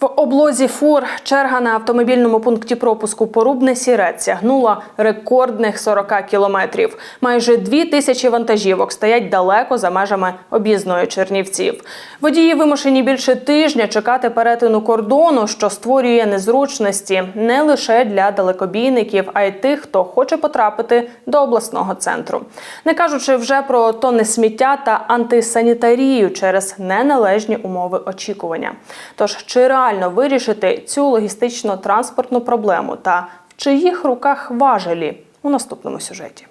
В облозі фур черга на автомобільному пункті пропуску Порубне Сірець сягнула рекордних 40 кілометрів. Майже дві тисячі вантажівок стоять далеко за межами об'їзної Чернівців. Водії вимушені більше тижня чекати перетину кордону, що створює незручності не лише для далекобійників, а й тих, хто хоче потрапити до обласного центру. Не кажучи вже про тонни сміття та антисанітарію через неналежні умови очікування. Тож чи реально вирішити цю логістично-транспортну проблему та в чиїх руках важелі у наступному сюжеті?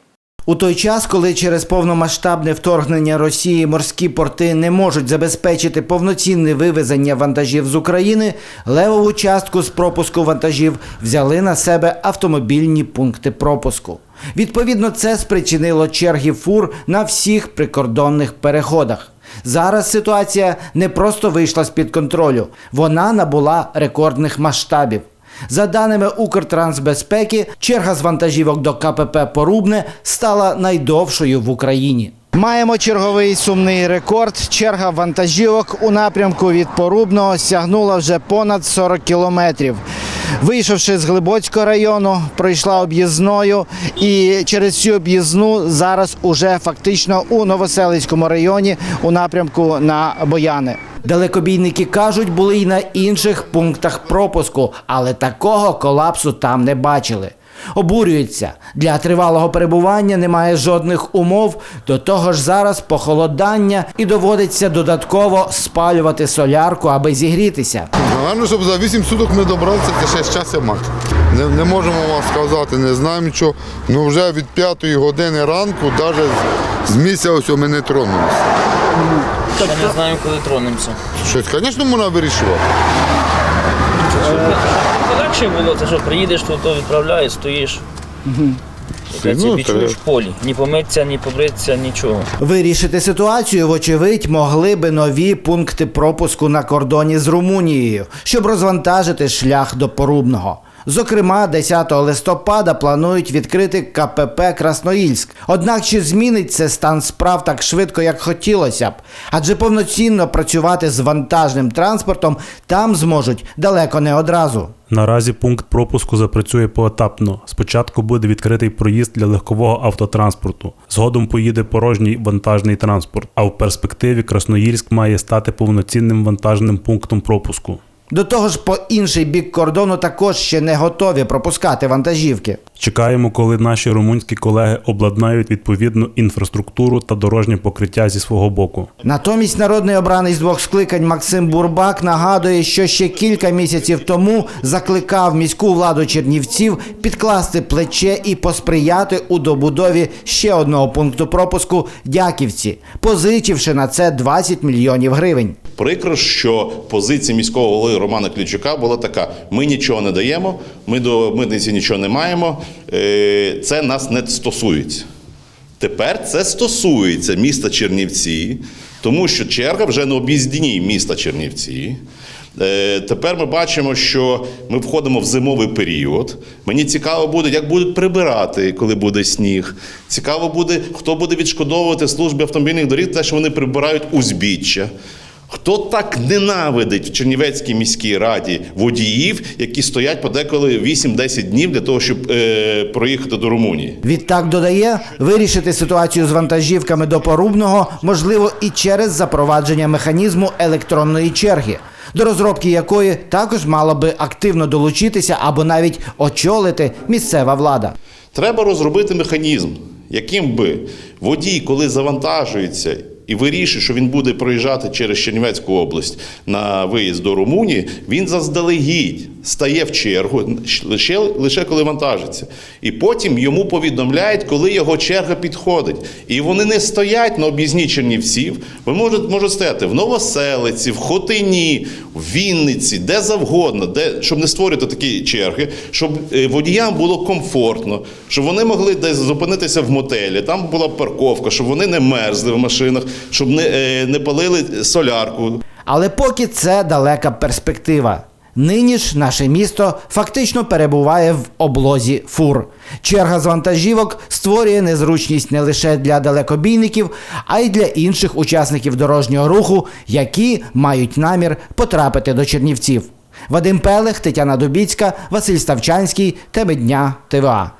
У той час, коли через повномасштабне вторгнення Росії морські порти не можуть забезпечити повноцінне вивезення вантажів з України, левову частку з пропуску вантажів взяли на себе автомобільні пункти пропуску. Відповідно, це спричинило черги фур на всіх прикордонних переходах. Зараз ситуація не просто вийшла з-під контролю, вона набула рекордних масштабів. За даними Укртрансбезпеки, черга з вантажівок до КПП Порубне стала найдовшою в Україні. Маємо черговий сумний рекорд. Черга вантажівок у напрямку від Порубного сягнула вже понад 40 кілометрів. Вийшовши з Глибоцького району, пройшла об'їзною і через цю об'їзну зараз уже фактично у Новоселицькому районі у напрямку на Бояни. Далекобійники кажуть, були й на інших пунктах пропуску, але такого колапсу там не бачили. Обурюються для тривалого перебування немає жодних умов. До того ж, зараз похолодання і доводиться додатково спалювати солярку, аби зігрітися. Наверно, щоб за 8 суток ми добралися, це ще щастя мати. Не, не можемо вам сказати, не знаємо нічого. Ну вже від 5 години ранку, навіть з місця ось ми не тронулися. Ще не знаємо, коли тронемося. Щось, звісно, можна вирішувати. Легше було, це що приїдеш, тут то відправляєш, стоїш. Угу. Ну, в полі. Ні помитися, ні побритися, нічого. Вирішити ситуацію, вочевидь, могли би нові пункти пропуску на кордоні з Румунією, щоб розвантажити шлях до Порубного. Зокрема, 10 листопада планують відкрити КПП Красноїльськ. Однак чи змінить це стан справ так швидко, як хотілося б? Адже повноцінно працювати з вантажним транспортом там зможуть далеко не одразу. Наразі пункт пропуску запрацює поетапно. Спочатку буде відкритий проїзд для легкового автотранспорту. Згодом поїде порожній вантажний транспорт. А в перспективі Красноїльськ має стати повноцінним вантажним пунктом пропуску. До того ж, по інший бік кордону також ще не готові пропускати вантажівки. Чекаємо, коли наші румунські колеги обладнають відповідну інфраструктуру та дорожнє покриття зі свого боку. Натомість народний обранець двох скликань Максим Бурбак нагадує, що ще кілька місяців тому закликав міську владу Чернівців підкласти плече і посприяти у добудові ще одного пункту пропуску Дяківці, позичивши на це 20 мільйонів гривень. Прикро, що позиція міського голови Романа Клічука була така: ми нічого не даємо, ми до митниці нічого не маємо, е, це нас не стосується. Тепер це стосується міста Чернівці, тому що черга вже на об'їздній міста Чернівці. Е, Тепер ми бачимо, що ми входимо в зимовий період. Мені цікаво буде, як будуть прибирати, коли буде сніг. Цікаво буде, хто буде відшкодовувати службі автомобільних доріг, те, що вони прибирають узбіччя. Хто так ненавидить в Чернівецькій міській раді водіїв, які стоять подеколи 8-10 днів для того, щоб е, проїхати до Румунії? Відтак додає, вирішити ситуацію з вантажівками до порубного можливо і через запровадження механізму електронної черги, до розробки якої також мала би активно долучитися або навіть очолити місцева влада. Треба розробити механізм, яким би водій, коли завантажується і вирішує, що він буде проїжджати через Чернівецьку область на виїзд до Румунії, він заздалегідь стає в чергу лише, лише коли вантажиться. І потім йому повідомляють, коли його черга підходить. І вони не стоять на об'їзні Чернівців. Ви можете, можуть стояти в Новоселиці, в Хотині, в Вінниці, де завгодно, де, щоб не створювати такі черги, щоб е, водіям було комфортно, щоб вони могли десь зупинитися в мотелі, там була парковка, щоб вони не мерзли в машинах, щоб не, е, не палили солярку. Але поки це далека перспектива. Нині ж наше місто фактично перебуває в облозі фур. Черга з вантажівок створює незручність не лише для далекобійників, а й для інших учасників дорожнього руху, які мають намір потрапити до Чернівців. Вадим Пелех, Тетяна Дубіцька, Василь Ставчанський. Теми дня ТВА.